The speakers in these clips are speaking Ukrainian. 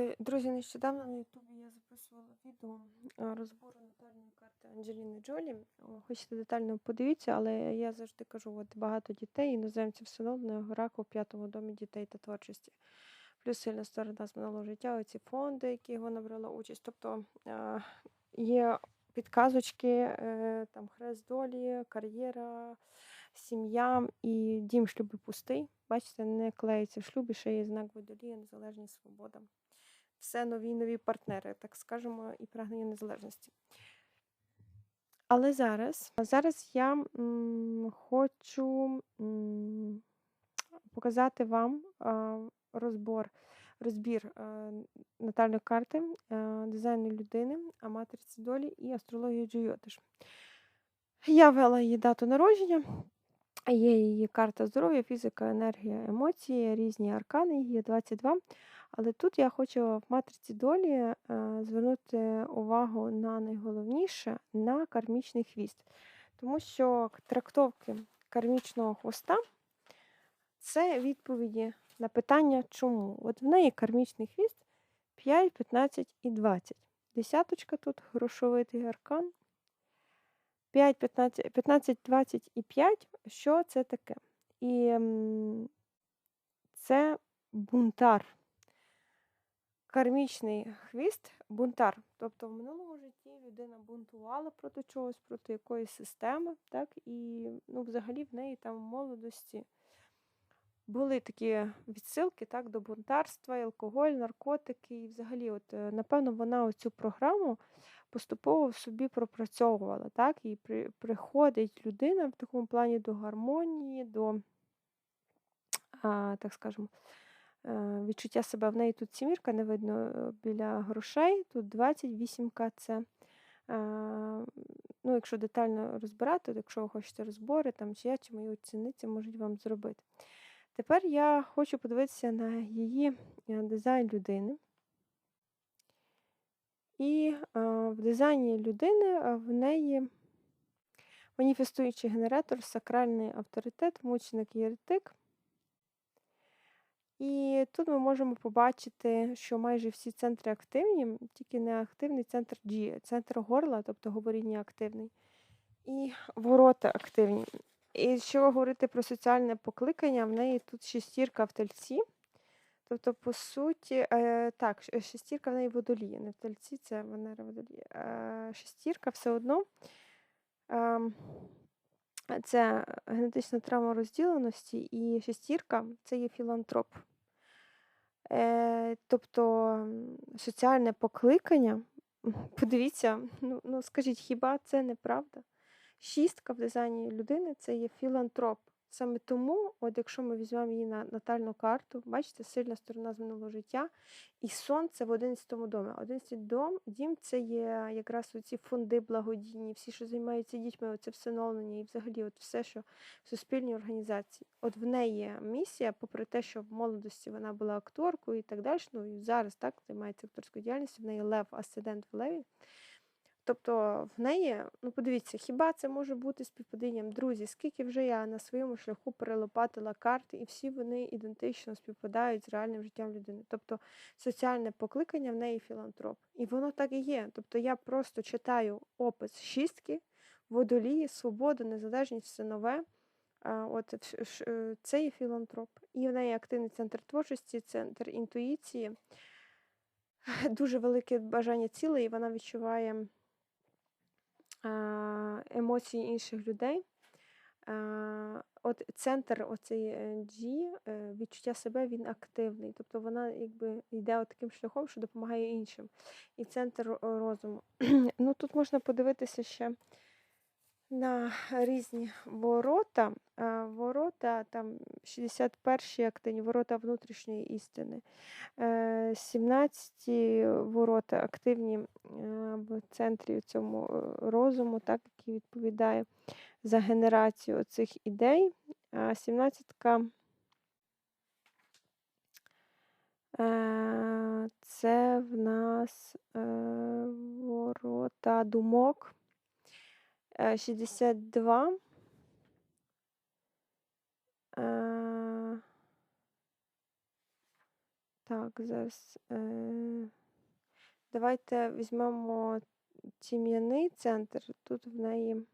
Е, Друзі, нещодавно на Ютубі я записувала відео е, розбору натальної карти Анджеліни Джолі. Хочете детально подивіться, але я завжди кажу, от багато дітей, іноземців встановлено раку в п'ятому домі дітей та творчості. Плюс сильна сторона з минулого життя, оці фонди, які вона брала участь. Тобто е, є підказочки, там хрест долі, кар'єра, сім'я і дім шлюби пустий. Бачите, не клеїться в шлюбі, ще є знак водолія, незалежність, свобода. Все нові нові партнери, так скажемо, і прагнення незалежності. Але зараз, зараз я м, хочу м, показати вам а, розбор, розбір е, натальної карти, е, дизайну людини, а матриці долі і астрологію Джойотиш. Я ввела її дату народження. Є її карта здоров'я, фізика, енергія, емоції, різні аркани, є 22. Але тут я хочу в матриці долі е, звернути увагу на найголовніше на кармічний хвіст. Тому що трактовки кармічного хвоста це відповіді на питання чому. От в неї кармічний хвіст 5, 15 і 20. Десяточка тут грошовитий аркан. 5, 15, 15, 20 і 5. Що це таке? І це бунтар. Кармічний хвіст бунтар. Тобто в минулому житті людина бунтувала проти чогось, проти якоїсь системи, так? І ну, взагалі в неї там в молодості були такі відсилки так, до бунтарства, і алкоголь, наркотики. І взагалі, от, е, напевно, вона оцю програму поступово в собі пропрацьовувала. Так? І при, приходить людина в такому плані до гармонії, до, а, так скажемо, відчуття себе. В неї тут сімірка, не видно е, біля грошей, тут 28к це. е, Ну, якщо детально розбирати, якщо ви хочете розбори, там чи я, чи мої оціниці можуть вам зробити. Тепер я хочу подивитися на її е, дизайн людини. І е, в дизайні людини е, в неї маніфестуючий генератор, сакральний авторитет, мученик єретик. І тут ми можемо побачити, що майже всі центри активні, тільки не активний центр G, центр горла, тобто говоріння активний, і ворота активні. І якщо говорити про соціальне покликання, в неї тут шестірка в тельці. Тобто, по суті, е, так, шестірка в неї водолії, не в тельці, це Венера водолії. Е, шестірка все одно. ем, це генетична травма розділеності, і шестірка це є філантроп. Е, тобто соціальне покликання, подивіться, ну, ну скажіть, хіба це неправда? Шістка в дизайні людини це є філантроп. Саме тому, от якщо ми візьмемо її на натальну карту, бачите, сильна сторона з минулого життя, і сонце в 11-му домі. 11 дом, дім це є якраз оці фонди благодійні, всі, що займаються дітьми, оце всиновлення і взагалі от все, що суспільні організації. От в неї місія, попри те, що в молодості вона була акторкою і так далі, ну і зараз так займається акторською діяльністю, в неї лев, асцендент в леві. Тобто в неї, ну подивіться, хіба це може бути співпадінням? Друзі, скільки вже я на своєму шляху перелопатила карти, і всі вони ідентично співпадають з реальним життям людини. Тобто соціальне покликання в неї філантроп. І воно так і є. Тобто я просто читаю опис шістки, водолії, свобода, незалежність, все нове. От е, це є філантроп. І в неї активний центр творчості, центр інтуїції, дуже велике бажання цілей, і вона відчуває емоції інших людей. От центр оцей е, G, е, відчуття себе, він активний. Тобто вона якби йде от таким шляхом, що допомагає іншим. І центр розуму. Ну тут можна подивитися ще на різні ворота. Ворота там 61 активні, ворота внутрішньої істини. Е, 17 ворота активні е, в центрі цьому е, розуму, так, який відповідає за генерацію цих ідей. А 17 е, це в нас е, ворота думок. Е, 62. Е, так, зараз. Е, Давайте візьмемо тім'яний центр. Тут в неї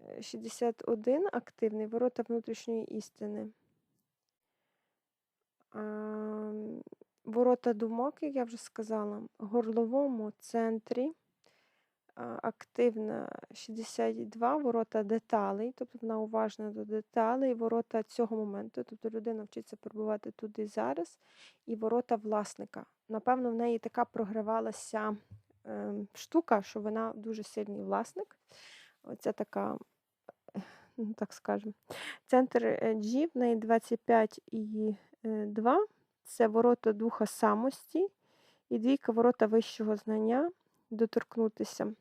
е, 61 активний, ворота внутрішньої істини. Ворота думок, як я вже сказала, в горловому центрі активна 62, ворота деталей, тобто вона уважна до деталей, ворота цього моменту, тобто людина вчиться перебувати тут і зараз, і ворота власника. Напевно, в неї така програвалася ем, штука, що вона дуже сильний власник. Оця така, ну так скажемо. Центр е, G, в неї 25 і е, 2. Це ворота духа самості і двійка ворота вищого знання, доторкнутися.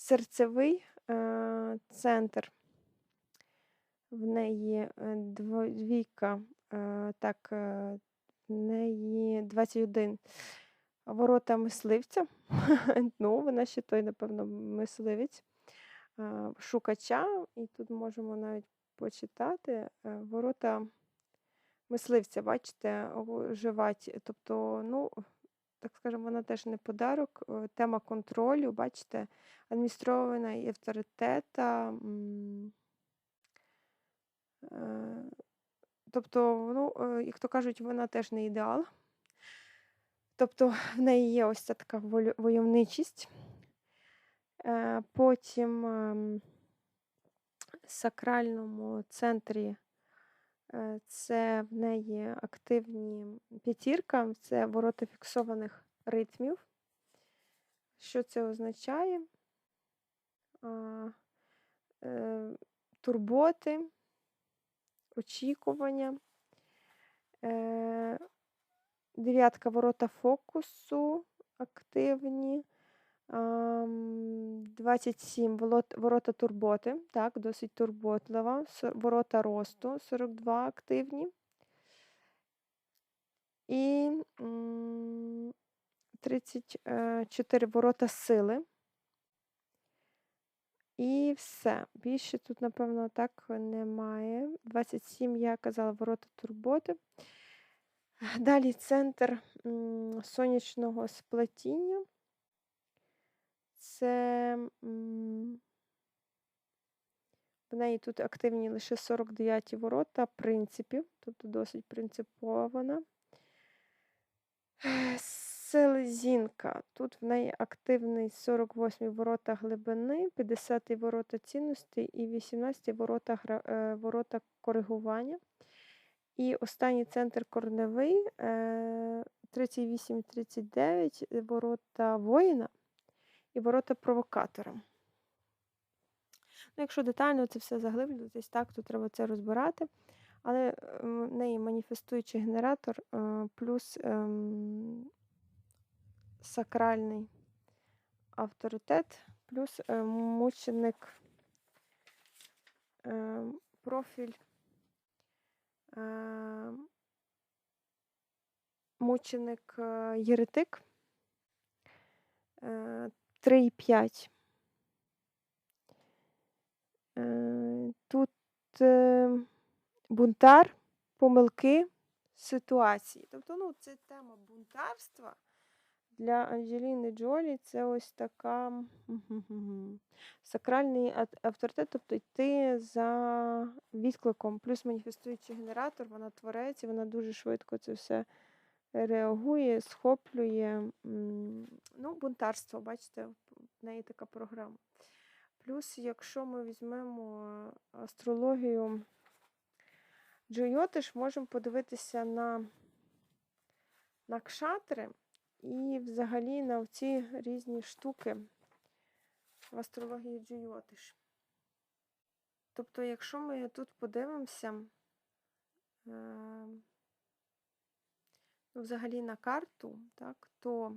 Серцевий е, центр. В неї е, двійка, е, так, в неї 21 ворота мисливця. ну, вона ще той, напевно, мисливець, шукача. І тут можемо навіть почитати ворота мисливця, бачите, живать. Тобто, ну, так скажемо, вона теж не подарок. е, Тема контролю, бачите, адміністрована і авторитета. е, Тобто, ну, е, як то кажуть, вона теж не ідеал. Тобто в неї є ось ця така войовничість. Потім ем, в сакральному центрі це в неї активні п'ятірка, це ворота фіксованих ритмів. Що це означає? Е, Турботи, очікування. Е, Дев'ятка ворота фокусу активні. Ам, 27 ворота турботи, так, досить турботлива. Ворота росту 42 активні. І 34 ворота сили. І все. Більше тут, напевно, так немає. 27, я казала, ворота турботи. Далі центр сонячного сплетіння. Це в неї тут активні лише 49 ворота принципів, тобто досить принципова вона. Селезінка. Тут в неї активний 48 ворота глибини, 50 ворота цінностей і 18 ворота, е, ворота коригування. І останній центр корневий е, 38-39 ворота воїна і ворота провокатора. Ну, якщо детально це все заглиблюватись, так, то треба це розбирати. Але е, в неї маніфестуючий генератор е, плюс ем, сакральний авторитет, плюс е, мученик, е, профіль, мученик єретик 3,5. Е, Тут е, бунтар, помилки, ситуації. Тобто, ну, це тема бунтарства для Анджеліни Джолі. Це ось така сакральний авторитет, тобто йти за відкликом, плюс маніфестуючий генератор, вона творець, і вона дуже швидко це все реагує, схоплює. Ну, бунтарство, бачите, в неї така програма. Плюс, якщо ми візьмемо астрологію Джойотиш, можемо подивитися на накшатри і взагалі на ці різні штуки в астрології Джойотиш. Тобто, якщо ми тут подивимося, е, ну, взагалі на карту, так, то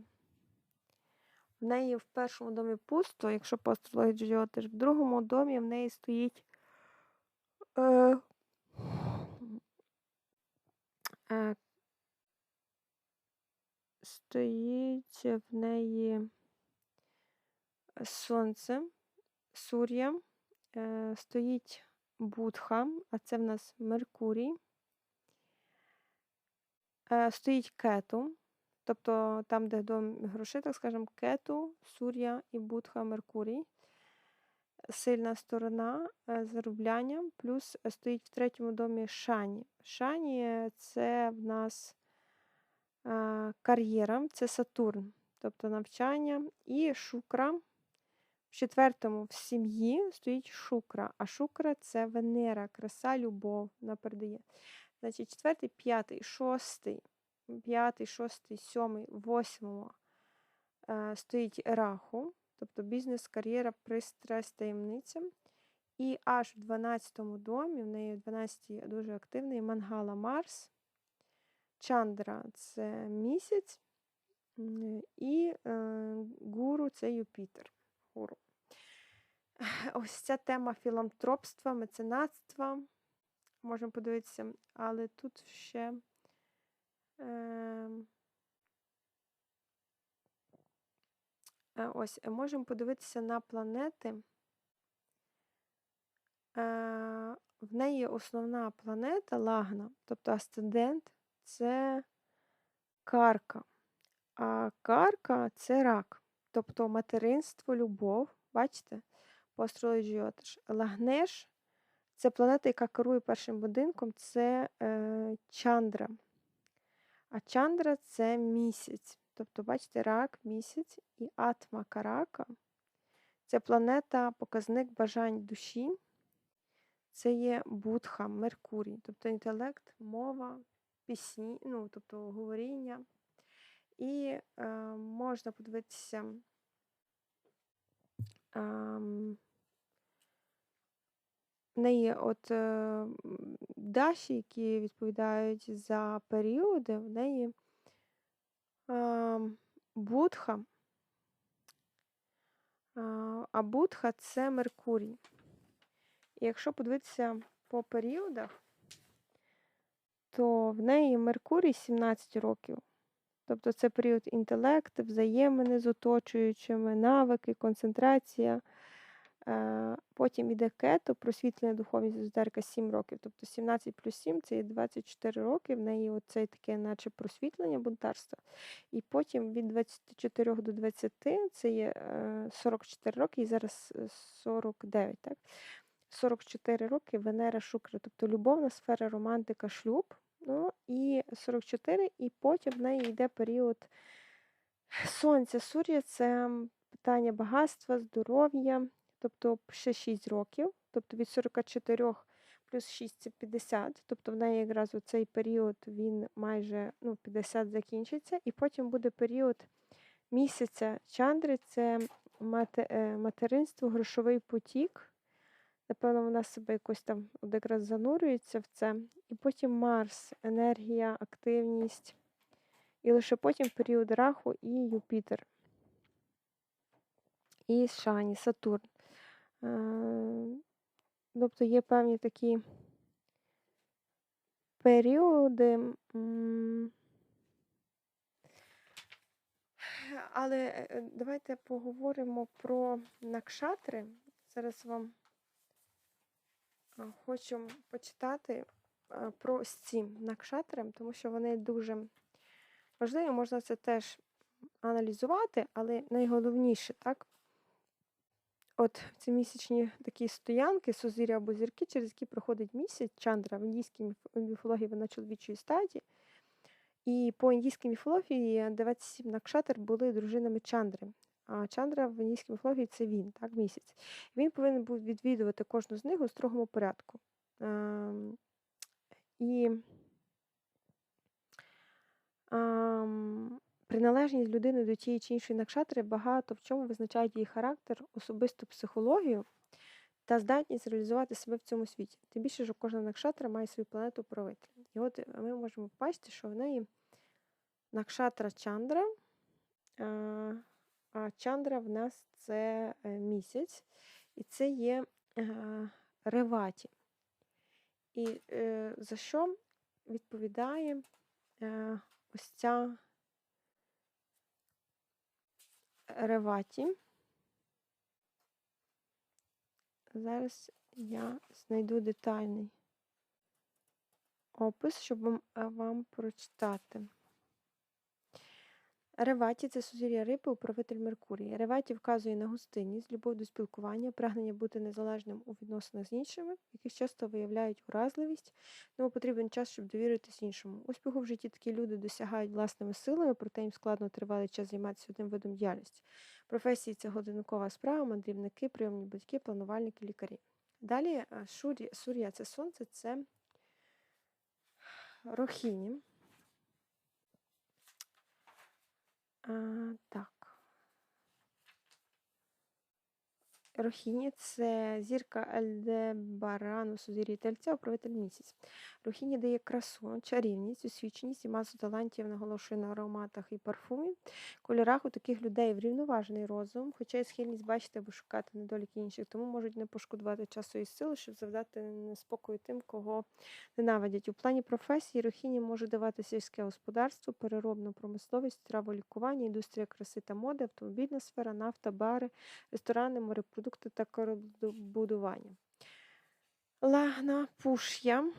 в неї в першому домі пусто, якщо по астрології Джойотиш, в другому домі в неї стоїть е, е, стоїть в неї сонце, Сур'я, е, стоїть Будха, а це в нас Меркурій, стоїть кету, тобто там, де дом грошей, так скажемо, кету, сур'я і будха, Меркурій. Сильна сторона е, заробляння, плюс е, стоїть в третьому домі шані. Шані е, це в нас е, кар'єра, це Сатурн, тобто навчання, і шукра. В четвертому в сім'ї стоїть шукра, а шукра це Венера, краса, любов вона передає. Значить, четвертий, п'ятий, шостий, п'ятий, шостий, сьомий, восьмому е, стоїть раху, тобто бізнес, кар'єра, пристрасть, таємниця. І аж в 12-му домі, в неї в 12-й дуже активний Мангала Марс. Чандра це місяць, і е, гуру це Юпітер. Гуру. Ось ця тема філантропства, меценатства. Можемо подивитися, але тут ще. Е, е, ось, е, можемо подивитися на планети. Е, в неї основна планета Лагна, тобто асцендент це карка. А карка це рак, тобто материнство, любов. Бачите? По астрології теж. Лагнеш це планета, яка керує першим будинком, це е, Чандра. А Чандра це місяць. Тобто, бачите, рак, місяць і атма Карака. Це планета, показник бажань душі. Це є Будха, Меркурій, тобто інтелект, мова, пісні, ну, тобто говоріння. І е, можна подивитися. Ем, в неї от е, даші, які відповідають за періоди, в неї ем, Будха. А, а Будха це Меркурій. І якщо подивитися по періодах, то в неї Меркурій 17 років. Тобто це період інтелект, взаємини з оточуючими, навики, концентрація. Е, Потім іде кето, просвітлення духовність езотерика 7 років. Тобто 17 плюс 7 це є 24 роки. В неї оце таке, наче просвітлення бунтарства. І потім від 24 до 20 це є е, 44 роки, і зараз е, 49. Так? 44 роки Венера Шукра, тобто любовна сфера, романтика, шлюб. Ну, і 44, і потім в неї йде період сонця. Сур'я це питання багатства, здоров'я, тобто ще 6 років, тобто від 44 плюс 6 це 50, тобто в неї якраз цей період він майже ну, 50 закінчиться, і потім буде період місяця чандри, це е, материнство, грошовий потік. Напевно, вона себе якось там якраз занурюється в це. І потім Марс, енергія, активність. І лише потім період Раху і Юпітер. І Шані, Сатурн. Е, Тобто є певні такі періоди. Але е, е, давайте поговоримо про накшатри. Зараз вам хочу почитати а, про ці накшатри, тому що вони дуже важливі. Можна це теж аналізувати, але найголовніше, так? От ці місячні такі стоянки, сузір'я або зірки, через які проходить місяць чандра в індійській міфології вона чоловічої статі. І по індійській міфології 27 накшатр були дружинами Чандри. А Чандра в індійській міфології це він, так, місяць. Він повинен був відвідувати кожну з них у строгому порядку. Ем, і ем, приналежність людини до тієї чи іншої накшатри багато в чому визначають її характер, особисту психологію та здатність реалізувати себе в цьому світі. Тим більше, що кожна накшатра має свою планету правителя. І от е, ми можемо побачити, що в неї накшатра Чандра, а, а Чандра в нас це е, місяць, і це є е, Реваті. І е, за що відповідає е, ось ця Реваті? Зараз я знайду детальний опис, щоб вам, е, прочитати. Реваті це сузір'я риби, управитель Меркурія. Реваті вказує на гостинність, любов до спілкування, прагнення бути незалежним у відносинах з іншими, яких часто виявляють уразливість, тому потрібен час, щоб довіритись іншому. Успіху в житті такі люди досягають власними силами, проте їм складно тривалий час займатися одним видом діяльності. Професії це годинникова справа, мандрівники, прийомні батьки, планувальники, лікарі. Далі е, сур'я це сонце, це рохіні. А, так. Рохіні це зірка Альдебарану сузір'я тельця, управитель місяць. Рохіні дає красу, чарівність, освіченість і масу талантів наголошує на ароматах і парфумі. Кольорах у таких людей врівноважений розум, хоча й схильність бачити або шукати недоліки інших, тому можуть не пошкодувати часу і сили, щоб завдати неспокою тим, кого ненавидять. У плані професії Рохіні може давати сільське господарство, переробну промисловість, траволікування, індустрія краси та моди, автомобільна сфера, нафта, бари, ресторани, морепродукти та кораблебудування. Лагна Пуш'я.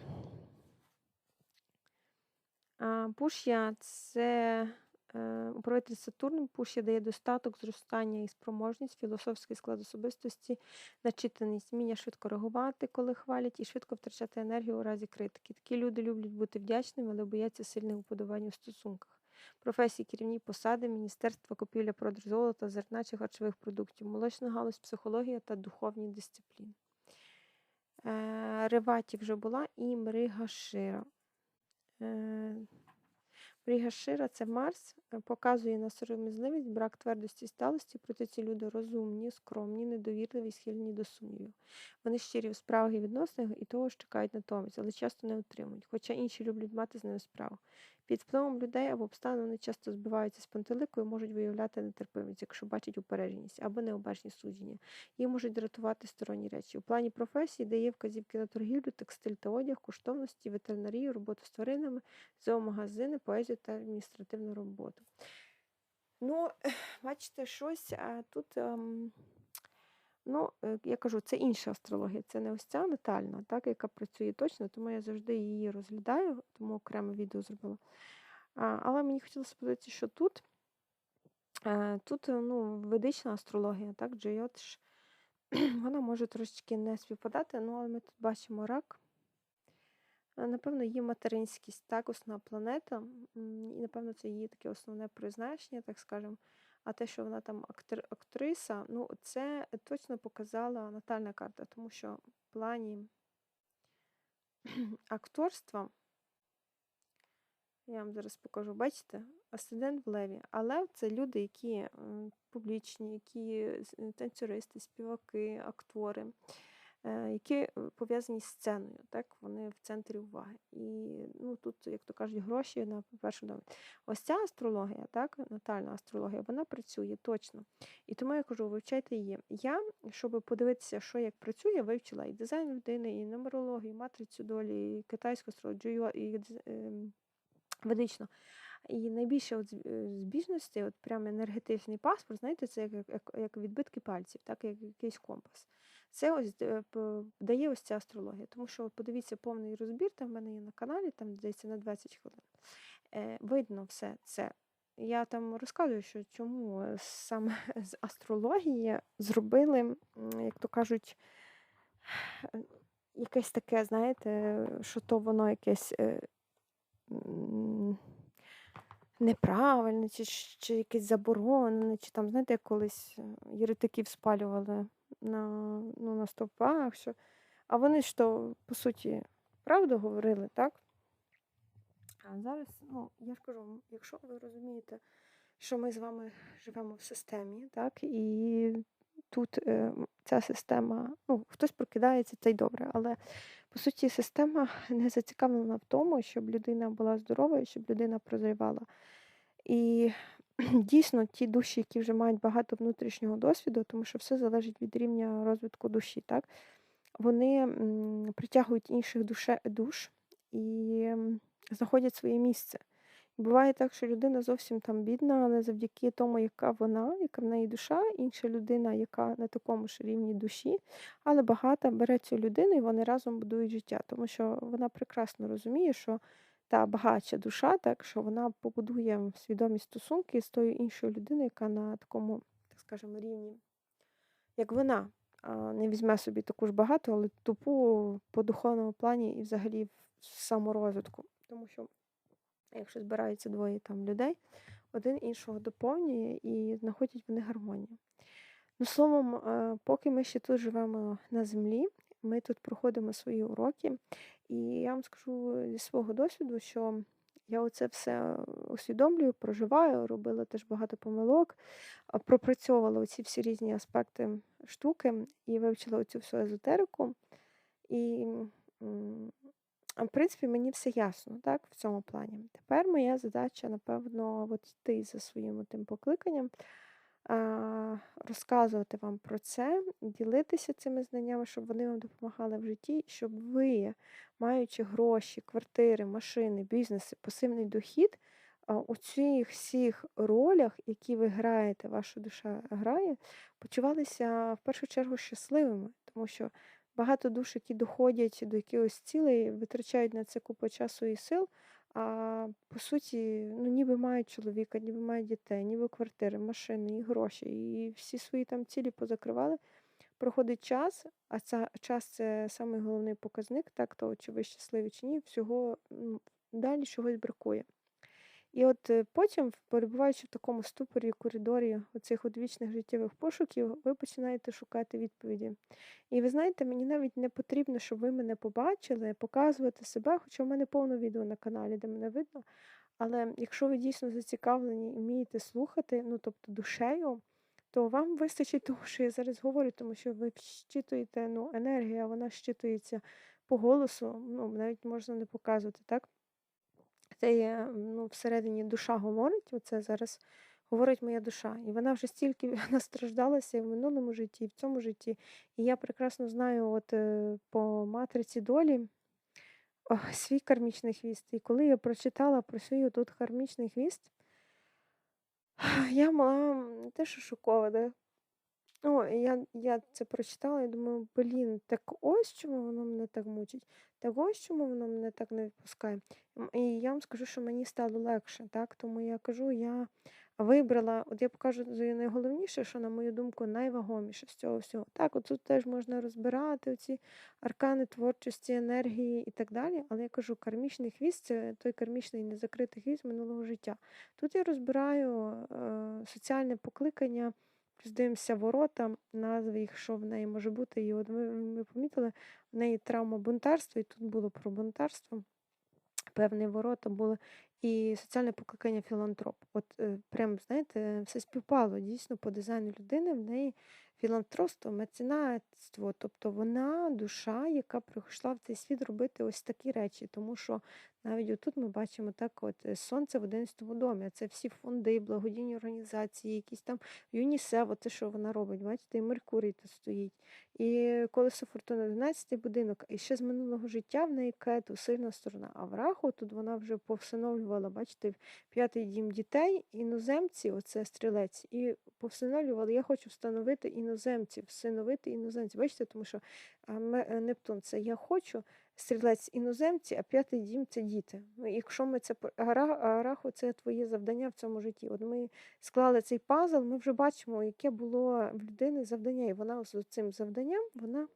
Пуш'я це е, управитель Сатурн. Пуш'я дає достаток, зростання і спроможність, філософський склад особистості, начитаність, вміння швидко реагувати, коли хвалять, і швидко втрачати енергію у разі критики. Такі люди люблять бути вдячними, але бояться сильних уподобань у стосунках. Професії, керівні посади, міністерство, купівля, продаж золота, зерна чи харчових продуктів, молочна галузь, психологія та духовні дисципліни. Е, Реваті вже була і Мригашира. Е, Мрігашира це Марс, е, показує на сором'язливість, брак твердості і сталості, проте ці люди розумні, скромні, недовірливі, схильні до сумнівів. Вони щирі в справах і відносинах і того ж чекають натомість, але часто не отримують, хоча інші люблять мати з ними справу. Під впливом людей або обставин вони часто збиваються з пантелику і можуть виявляти нетерпимість, якщо бачать упередженість або необачні судження. Їх можуть дратувати сторонні речі. У плані професії дає вказівки на торгівлю, текстиль та одяг, коштовності, ветеринарію, роботу з тваринами, зоомагазини, поезію та адміністративну роботу. Ну, бачите, щось а тут. ем, Ну, е, я кажу, це інша астрологія, це не ось ця натальна, так, яка працює точно, тому я завжди її розглядаю, тому окреме відео зробила. Але мені хотілося подивитися, що тут, е, тут е, ну, ведична астрологія, так, Джойотш, вона може трошечки не співпадати, ну, але ми тут бачимо рак. Напевно, її материнськість так, основна планета, і напевно це її таке основне призначення, так скажемо. А те, що вона там актр- актриса, ну це точно показала натальна карта, тому що в плані акторства, я вам зараз покажу, бачите, асцендент в леві. А лев це люди, які публічні, які танцюристи, співаки, актори, які е, пов'язані з сценою, так? Вони в центрі уваги. І ну, тут, як то кажуть, гроші на першому домі. Ось ця астрологія, так, натальна астрологія, вона працює точно. І тому я кажу, вивчайте її. Я, щоб подивитися, що як працює, вивчила і дизайн людини, і нумерологію, і матрицю долі, і китайську астрологію, і ем, ведично. І найбільше от е, збіжності, от прям енергетичний паспорт, знаєте, це як, як, як відбитки пальців, так як якийсь компас. Це ось е, дає ось ця астрологія. Тому що подивіться повний розбір, там в мене є на каналі, там здається на 20 хвилин. Е, видно все це. Я там розказую, що чому е, саме з астрології зробили, як то кажуть, якесь таке, знаєте, що то воно якесь. неправильне, чи, чи якесь заборонене, чи там, знаєте, колись єретиків спалювали на, ну, на стовпах. Що... А вони ж то, по суті, правду говорили, так? А зараз, ну, я ж кажу, якщо ви розумієте, що ми з вами живемо в системі, так, і тут е, ця система, ну, хтось прокидається, це й добре, але по суті система не зацікавлена в тому, щоб людина була здорова і щоб людина прозрівала. І дійсно ті душі, які вже мають багато внутрішнього досвіду, тому що все залежить від рівня розвитку душі, так? Вони притягують інших душе, душ і знаходять своє місце. Буває так, що людина зовсім там бідна, але завдяки тому, яка вона, яка в неї душа, інша людина, яка на такому ж рівні душі, але багата, бере цю людину і вони разом будують життя, тому що вона прекрасно розуміє, що та багатша душа, так що вона побудує свідомі стосунки з тою іншою людиною, яка на такому, так скажемо, рівні, як вона. Не візьме собі таку ж багату, але тупу по духовному плані і взагалі в саморозвитку. Тому що, якщо збираються двоє там людей, один іншого доповнює і знаходять вони гармонію. Ну, словом, поки ми ще тут живемо на землі, ми тут проходимо свої уроки, і я вам скажу зі свого досвіду, що я оце все усвідомлюю, проживаю, робила теж багато помилок, пропрацьовувала оці всі різні аспекти штуки і вивчила оцю всю езотерику. І, в принципі, мені все ясно, так, в цьому плані. Тепер моя задача, напевно, от йти за своїм тим покликанням, розказувати вам про це, ділитися цими знаннями, щоб вони вам допомагали в житті, щоб ви, маючи гроші, квартири, машини, бізнеси, пасивний дохід, у цих всіх ролях, які ви граєте, ваша душа грає, почувалися в першу чергу щасливими, тому що багато душ, які доходять до якихось цілей, витрачають на це купу часу і сил. А по суті, ну ніби мають чоловіка, ніби мають дітей, ніби квартири, машини, і гроші, і всі свої там цілі позакривали. Проходить час, а ця час це самий головний показник, так то чи ви щасливі, чи ні, всього далі чогось бракує. І от е, потім, перебуваючи в такому ступорі, коридорі оцих от вічних життєвих пошуків, ви починаєте шукати відповіді. І ви знаєте, мені навіть не потрібно, щоб ви мене побачили, показувати себе, хоча в мене повно відео на каналі, де мене видно. Але якщо ви дійсно зацікавлені і вмієте слухати, ну тобто душею, то вам вистачить того, що я зараз говорю, тому що ви щитуєте ну, енергія, вона щитується по голосу, ну навіть можна не показувати, так? Це ну, всередині душа говорить, оце зараз говорить моя душа. І вона вже стільки настраждалася і в минулому житті, і в цьому житті. І я прекрасно знаю, от е, по матриці долі свій кармічний хвіст. І коли я прочитала про свій тут кармічний хвіст, я була не те, що шокована. О, я я це прочитала і думаю, блін, так ось чому воно мене так мучить, так ось чому воно мене так не відпускає. І я вам скажу, що мені стало легше, так? Тому я кажу, я вибрала, от я покажу найголовніше, що, на мою думку, найвагоміше з цього всього. Так, от тут теж можна розбирати ці аркани творчості, енергії і так далі. Але я кажу, кармічний хвіст це той кармічний незакритий хвіст минулого життя. Тут я розбираю е, соціальне покликання. Дивимося ворота, назви їх, що в неї може бути. І от ми, ми помітили, в неї травма бунтарства, і тут було про бунтарство. Певні ворота були і соціальне покликання філантроп. От е, прям, знаєте, все співпало дійсно по дизайну людини, в неї філантропство, меценатство, тобто вона душа, яка прийшла в цей світ робити ось такі речі, тому що навіть отут ми бачимо так, от е, сонце в 11 домі. Це всі фонди, благодійні організації, якісь там ЮНІСЕФ, те, що вона робить. Бачите, і Меркурій тут стоїть. І колесо фортуни 12 будинок. І ще з минулого життя в неї кету сильна сторона. А в раху тут вона вже повсиновлювала, бачите, п'ятий дім дітей, іноземці, оце стрілець, і повсиновлювали. Я хочу встановити іноземців, всиновити іноземців. Бачите, тому що е, Нептун це я хочу стрілець іноземці, а п'ятий дім це діти. Ну, Якщо ми це Араху, це твоє завдання в цьому житті. От ми склали цей пазл, ми вже бачимо, яке було в людини завдання, і вона з цим завданням вона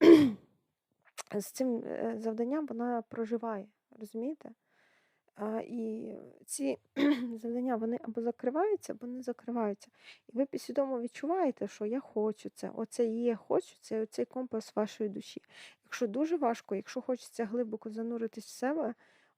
з цим е, завданням вона проживає. Розумієте? І ці завдання вони або закриваються, або не закриваються. І ви підсвідомо відчуваєте, що я хочу це, оце є, хочу, це оцей компас вашої душі. Якщо дуже важко, якщо хочеться глибоко зануритись в себе,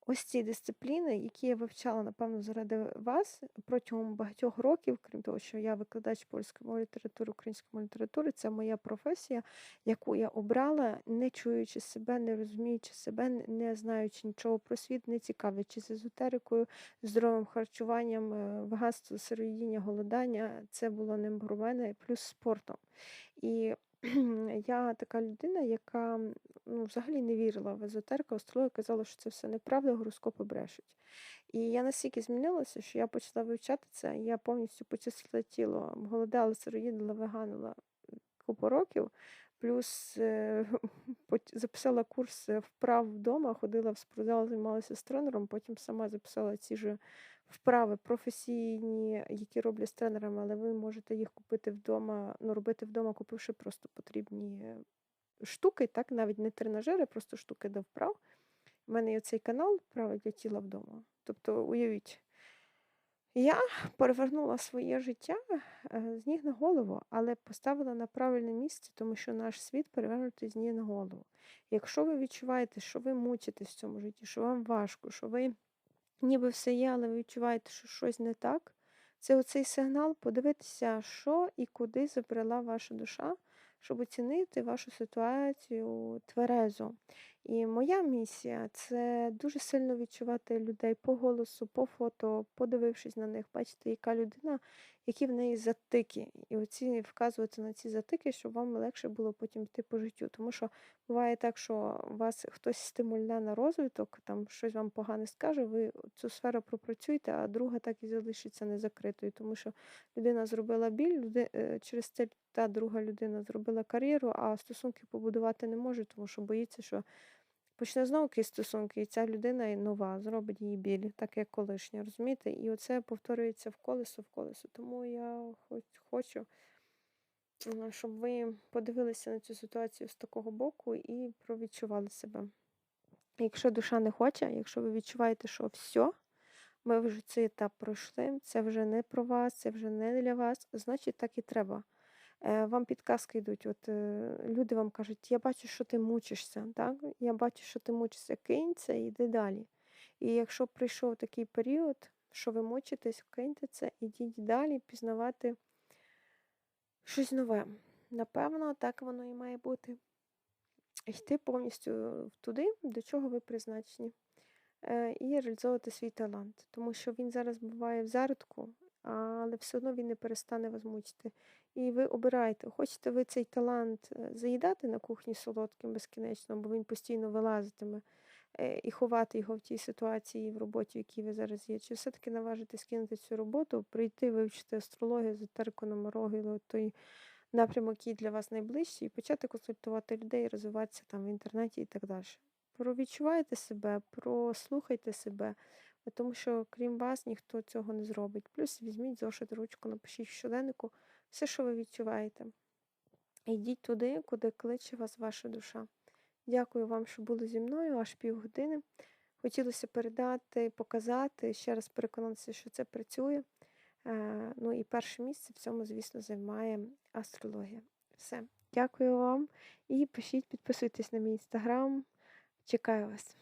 ось ці дисципліни, які я вивчала, напевно, заради вас протягом багатьох років, крім того, що я викладач польської мови літератури, української мови літератури, це моя професія, яку я обрала, не чуючи себе, не розуміючи себе, не знаючи нічого про світ, не цікавлячись езотерикою, здоровим харчуванням, е, багатство, сироїдіння, голодання. Це було ним мене, плюс спортом. І я така людина, яка ну, взагалі не вірила в езотерику, астрологію, казала, що це все неправда, гороскопи брешуть. І я настільки змінилася, що я почала вивчати це, я повністю почистила тіло, голодала, сироїдила, веганила купу років, Плюс е, записала курс е, вправ вдома, ходила в спортзал, займалася з тренером, потім сама записала ці ж вправи професійні, які роблю з тренерами, але ви можете їх купити вдома, ну, робити вдома, купивши просто потрібні штуки, так, навіть не тренажери, просто штуки до вправ. У мене є цей канал вправи для тіла вдома. Тобто, уявіть, я перевернула своє життя е, з ніг на голову, але поставила на правильне місце, тому що наш світ перевернутий з ніг на голову. Якщо ви відчуваєте, що ви мучитесь в цьому житті, що вам важко, що ви ніби все є, але ви відчуваєте, що щось не так, це оцей сигнал подивитися, що і куди забрала ваша душа, щоб оцінити вашу ситуацію тверезо. І моя місія це дуже сильно відчувати людей по голосу, по фото, подивившись на них, бачити, яка людина, які в неї затики. І оці вказувати на ці затики, щоб вам легше було потім йти по життю. Тому що буває так, що вас хтось стимульне на розвиток, там щось вам погане скаже, ви цю сферу пропрацюєте, а друга так і залишиться незакритою, тому що людина зробила біль, люди, е, через це та друга людина зробила кар'єру, а стосунки побудувати не може, тому що боїться, що почне знову якісь стосунки, і ця людина нова зробить її біль, так як колишня, розумієте? І оце повторюється в колесо в колесо. Тому я хоч хочу, щоб ви подивилися на цю ситуацію з такого боку і провідчували себе. Якщо душа не хоче, якщо ви відчуваєте, що все, ми вже цей етап пройшли, це вже не про вас, це вже не для вас, значить так і треба. Е, Вам підказки йдуть. От е, люди вам кажуть, я бачу, що ти мучишся, так? Я бачу, що ти мучишся, кинь це і йди далі. І якщо прийшов такий період, що ви мучитесь, киньте це, ідіть далі, пізнавати щось нове. Напевно, так воно і має бути. Йти повністю туди, до чого ви призначені, е, і реалізовувати свій талант. Тому що він зараз буває в зародку, але все одно він не перестане вас мучити. І ви обираєте, хочете ви цей талант е, заїдати на кухні солодким безкінечно, бо він постійно вилазитиме, е, і ховати його в тій ситуації, в роботі, в якій ви зараз є. Чи все-таки наважитись кинути цю роботу, прийти, вивчити астрологію, езотерику, нумерологію, той напрямок, який для вас найближчий, і почати консультувати людей, розвиватися там в інтернеті і так далі. Провідчувайте себе, прослухайте себе, тому що крім вас ніхто цього не зробить. Плюс візьміть зошит, ручку, напишіть в щоденнику все, що ви відчуваєте. Йдіть туди, куди кличе вас ваша душа. Дякую вам, що були зі мною аж півгодини. Хотілося передати, показати, ще раз переконатися, що це працює. Е, Ну і перше місце в цьому, звісно, займає астрологія. Все. Дякую вам. І пишіть, підписуйтесь на мій інстаграм. Чекаю вас.